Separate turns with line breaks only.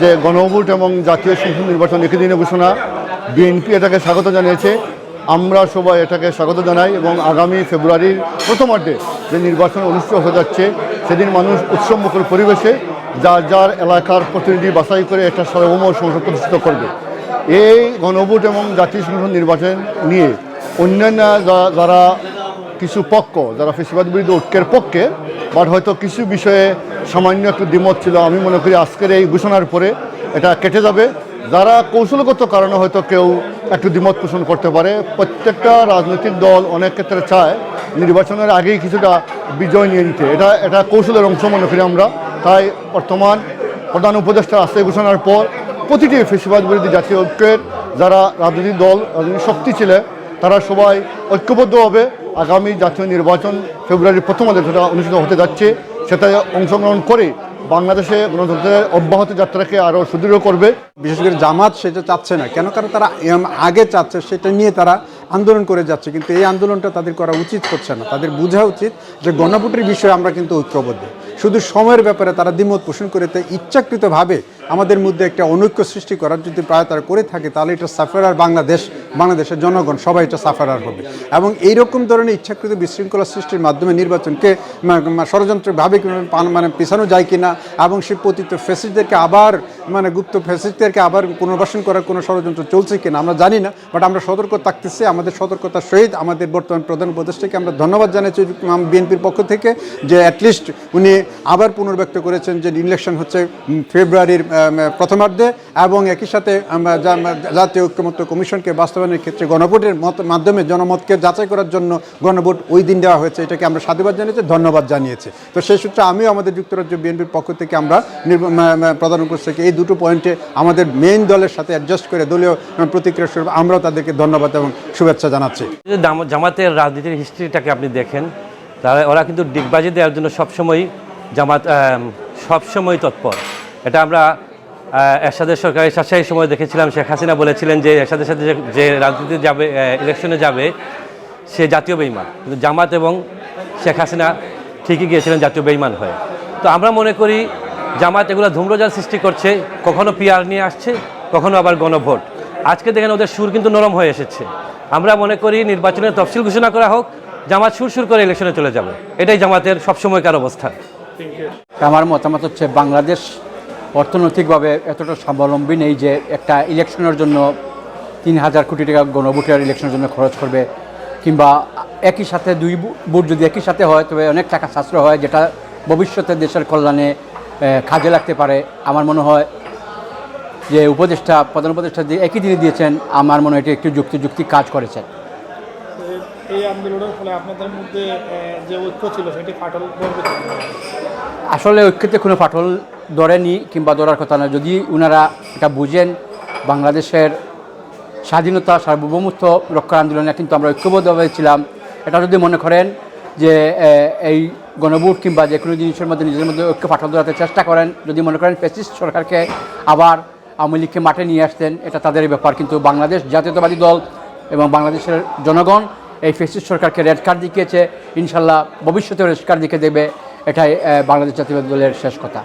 যে গণভোট এবং জাতীয় সংসদ নির্বাচন একই দিনে ঘোষণা, বিএনপি এটাকে স্বাগত জানিয়েছে। আমরা সবাই এটাকে স্বাগত জানাই এবং আগামী ফেব্রুয়ারির প্রথমার্ধে যে নির্বাচন অনুষ্ঠিত হতে যাচ্ছে, সেদিন মানুষ উৎসবমুখর পরিবেশে যার যার এলাকার প্রতিনিধি বাছাই করে একটা সার্বভৌম সংসদ প্রতিষ্ঠিত করবে। এই গণভোট এবং জাতীয় সংসদ নির্বাচন নিয়ে অন্যান্য যারা কিছু পক্ষ, যারা ফেসিবাদ বিরুদ্ধে ঐক্যের পক্ষে বাট হয়তো কিছু বিষয়ে সামান্য একটু দ্বিমত ছিল। আমি মনে করি আজকের এই ঘোষণার পরে এটা কেটে যাবে। যারা কৌশলগত কারণে হয়তো কেউ একটু দ্বিমত পোষণ করতে পারে, প্রত্যেকটা রাজনৈতিক দল অনেক ক্ষেত্রে চায় নির্বাচনের আগেই কিছুটা বিজয় নিয়ে নিতে। এটা এটা কৌশলের অংশ মনে করি আমরা। তাই বর্তমান প্রধান উপদেষ্টা আসতে ঘোষণার পর প্রতিটি ফেসিবাদ বিরোধী জাতীয় ঐক্যের যারা রাজনৈতিক দল, রাজনৈতিক শক্তি ছিলেন তারা সবাই ঐক্যবদ্ধভাবে আগামী জাতীয় নির্বাচন ফেব্রুয়ারির প্রথমার্ধে যেটা অনুষ্ঠিত হতে যাচ্ছে সেটা অংশগ্রহণ করে বাংলাদেশে গণতন্ত্রের অব্যাহত যাত্রাকে আরও সুদৃঢ় করবে।
বিশেষ করে জামাত সেটা চাচ্ছে না, কেন? কারণ তারা আগে চাচ্ছে, সেটা নিয়ে তারা আন্দোলন করে যাচ্ছে, কিন্তু এই আন্দোলনটা তাদের করা উচিত হচ্ছে না। তাদের বোঝা উচিত যে গণভোটের বিষয়ে আমরা কিন্তু ঐক্যবদ্ধ। শুধু সময়ের ব্যাপারে তারা দ্বিমত পোষণ করে ইচ্ছাকৃতভাবে আমাদের মধ্যে একটা অনৈক্য সৃষ্টি করার যদি প্রায় তারা করে থাকে, তাহলে এটা সাফারার বাংলাদেশ, বাংলাদেশের জনগণ, সবাই এটা সাফারার হবে। এবং এইরকম ধরনের ইচ্ছাকৃত বিশৃঙ্খলা সৃষ্টির মাধ্যমে নির্বাচনকে ষড়যন্ত্রভাবে মানে পিছানো যায় কিনা, এবং সেই পতিত ফেসিসদেরকে আবার মানে গুপ্ত ফেসিসদেরকে আবার পুনর্বাসন করার কোনো ষড়যন্ত্র চলছে কিনা, আমরা জানি না বাট আমরা সতর্ক থাকতেছি, আমাদের সতর্কতার সহিত আমাদের বর্তমান প্রধান উপদেষ্টাকে আমরা ধন্যবাদ জানাচ্ছি বিএনপির পক্ষ থেকে, যে অ্যাটলিস্ট উনি আবার পুনর্ব্যক্ত করেছেন যে ইলেকশন হচ্ছে ফেব্রুয়ারির প্রথমার্ধে এবং একই সাথে আমরা জাতীয় ঐক্যমত্য কমিশনকে বাস্তবায়নের ক্ষেত্রে গণভোটের মাধ্যমে জনমতকে যাচাই করার জন্য গণভোট ওই দিন দেওয়া হয়েছে। এটাকে আমরা সাধুবাদ জানিয়েছি, ধন্যবাদ জানিয়েছি। তো সেই সূত্রে আমিও আমাদের যুক্তরাজ্য বিএনপির পক্ষ থেকে আমরা প্রধান উপস্থিতকে এই দুটো পয়েন্টে আমাদের মেইন দলের সাথে অ্যাডজাস্ট করে দলীয় প্রতিক্রিয়া স্বরূপ আমরাও তাদেরকে ধন্যবাদ এবং শুভেচ্ছা জানাচ্ছি।
জামাতের রাজনীতির হিস্ট্রিটাকে আপনি দেখেন তাহলে ওরা কিন্তু ডিগবাজি দেওয়ার জন্য সবসময় জামাত সবসময় তৎপর। এটা আমরা এরশাদের সরকারের শাসনের সময় দেখেছিলাম, শেখ হাসিনা বলেছিলেন যে এরশাদের সাথে যে- যে রাজনীতি যাবে ইলেকশনে যাবে, সে জাতীয় বেইমান। কিন্তু জামাত এবং শেখ হাসিনা ঠিকই গিয়েছিলেন জাতীয় বেইমান হয়ে। তো আমরা মনে করি জামাত এগুলো ধূম্রজাল সৃষ্টি করছে, কখনো পিয়ার নিয়ে আসছে, কখনো আবার গণভোট। আজকে দেখেন ওদের সুর কিন্তু নরম হয়ে এসেছে। আমরা মনে করি নির্বাচনের তফসিল ঘোষণা করা হোক, জামাত সুর সুর করে ইলেকশনে চলে যাবে। এটাই জামাতের সবসময়কার অবস্থা
আমার মতামত হচ্ছে বাংলাদেশ অর্থনৈতিকভাবে এতটা স্বাবলম্বী নেই যে একটা ইলেকশনের জন্য তিন হাজার কোটি টাকা গণভোটের ইলেকশনের জন্য খরচ করবে। কিংবা একই সাথে দুই ভোট যদি একই সাথে হয় তবে অনেক টাকা সাশ্রয় হয় যেটা ভবিষ্যতে দেশের কল্যাণে কাজে লাগতে পারে। আমার মনে হয় যে উপদেষ্টা প্রধান উপদেষ্টা যে একই দিনে দিয়েছেন আমার মনে হয় এটি একটি যুক্তিযুক্তি কাজ করেছেন
এ- এই আন্দোলনের ফলে আপনাদের মধ্যে যে ঐক্য ছিল সেটি ফাটল
আসলে ঐক্যতে কোনো ফাটল ধরেনি কিংবা ধরার কথা না যদি ওনারা এটা বুঝেন, বাংলাদেশের স্বাধীনতা, সার্বভৌমত্ব রক্ষার আন্দোলনে কিন্তু আমরা ঐক্যবদ্ধভাবে ছিলাম এটা যদি মনে করেন যে এই গণভোট কিংবা যে কোনো জিনিসের মধ্যে নিজের মধ্যে ঐক্য ফাটল ধরাতে চেষ্টা করেন, যদি মনে করেন ফেসিস্ট সরকারকে আবার আওয়ামী লীগকে মাঠে নিয়ে আসতেন, এটা তাদের ব্যাপার। কিন্তু বাংলাদেশ জাতীয়তাবাদী দল এবং বাংলাদেশের জনগণ এই ফেসিস সরকারকে রেড কার্ড দেখিয়েছে। ইনশাল্লাহ ভবিষ্যতেও রেড কার্ড দিকে দেবে। এটাই বাংলাদেশ জাতীয়তাবাদী দলের শেষ কথা।